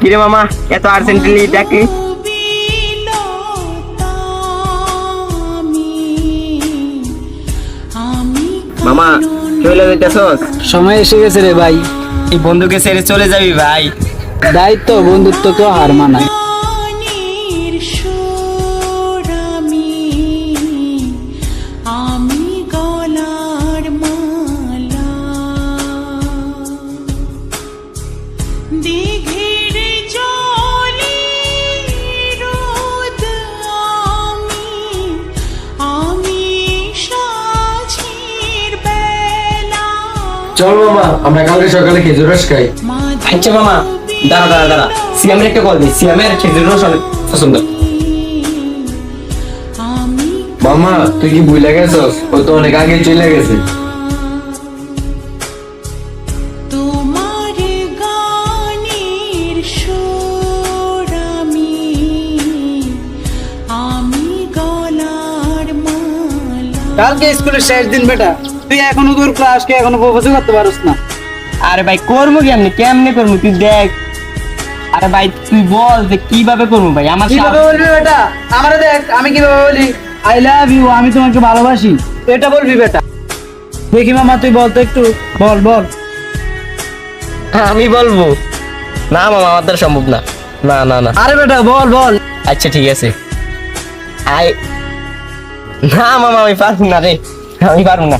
কিরে মামা এত আর্জেন্টলি ডাকি মামা চলে যাইতেছস সময় এসে গেছে রে ভাই। এই বন্ধুকে ছেড়ে চলে যাবি ভাই। দায়িত্ব বন্ধুত্ব তো হার মানায়। গানের চল মামা আমরা কালকে সকালে খেজুর রস খাই। আচ্ছা মামা দাঁড়া দাঁড়া দাঁড়া। সিয়ামের একটা কল দিই। সিয়ামের খেজুর রস অনেক পছন্দ। মামা তুই কি ভুলে গেছস? ও তো অনেক আগে চলে গেছে। তোমার আমি আমি গলার মালা। কালকে স্কুলের শেষ দিন বেটা। তুই এখনও তোর ক্লাসকে এখনও প্রপোজ করতে পারস না। আরে ভাই করব কেমনি? কেমনে করব? তুই দেখ। আরে ভাই তুই বল যে কীভাবে করব ভাই? আমার কীভাবে বলবি বেটা? আমারে দেখ আমি কীভাবে বলি? আই লাভ ইউ আমি তোমাকে ভালোবাসি। এটা বলবি বেটা? দেখি মামা তুই বল তো একটু। বল বল। আমি বলব? না মামা আমার দ্বারা সম্ভব না। না না না। আরে বেটা বল বল। আচ্ছা ঠিক আছে। আই না মামা আমি পারব না রে। আমি পারব না।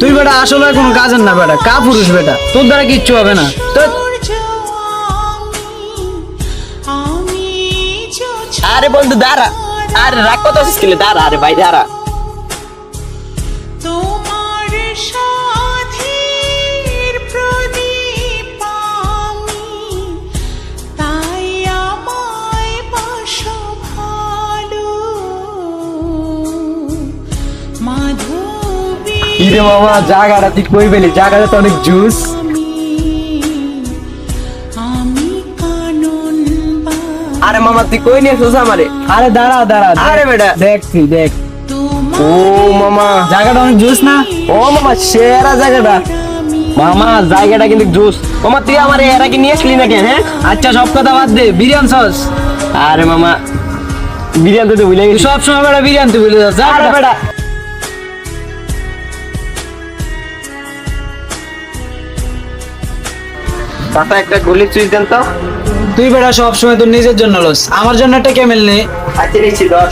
তুই বেটা আসলে কোনো কাজের না বেটা, কা পুরুষ বেটা? তোর দ্বারা কিচ্ছু হবে না। তো আরে বন্ধু, দাঁড়া। আরে রাগ কথা দাঁড়া, আরে ভাই, দাঁড়া। কিরে মামা জায়গাটা তুই কই পেলি? জায়গাটা তো অনেক জুস আরে মামা তুই কই নিয়ে এসেছিস আমারে? আরে দাঁড়া দাঁড়া আরে বেটা। দেখ তুই দেখ। ও মামা। জায়গাটা অনেক জুস না? ও মামা সেরা জায়গাটা। মামা জায়গাটা কিন্তু জোস মামা তুই আমার এর আগে নিয়ে আসলি নাকি হ্যাঁ? আচ্ছা সব কথা বাদ দে বিরিয়ানি সস। আরে মামা বিরিয়ানি তো ভুলে গেছি সব সময় বেটা বিরিয়ানি তুই বলে যাস আরে বেটা। চাচা একটা গুলি চুইস দেন তো। তুই বেটা সব সময় তোর নিজের জন্য লস। আমার জন্য একটা কেমেল নে। আচ্ছা নিচ্ছি দশ।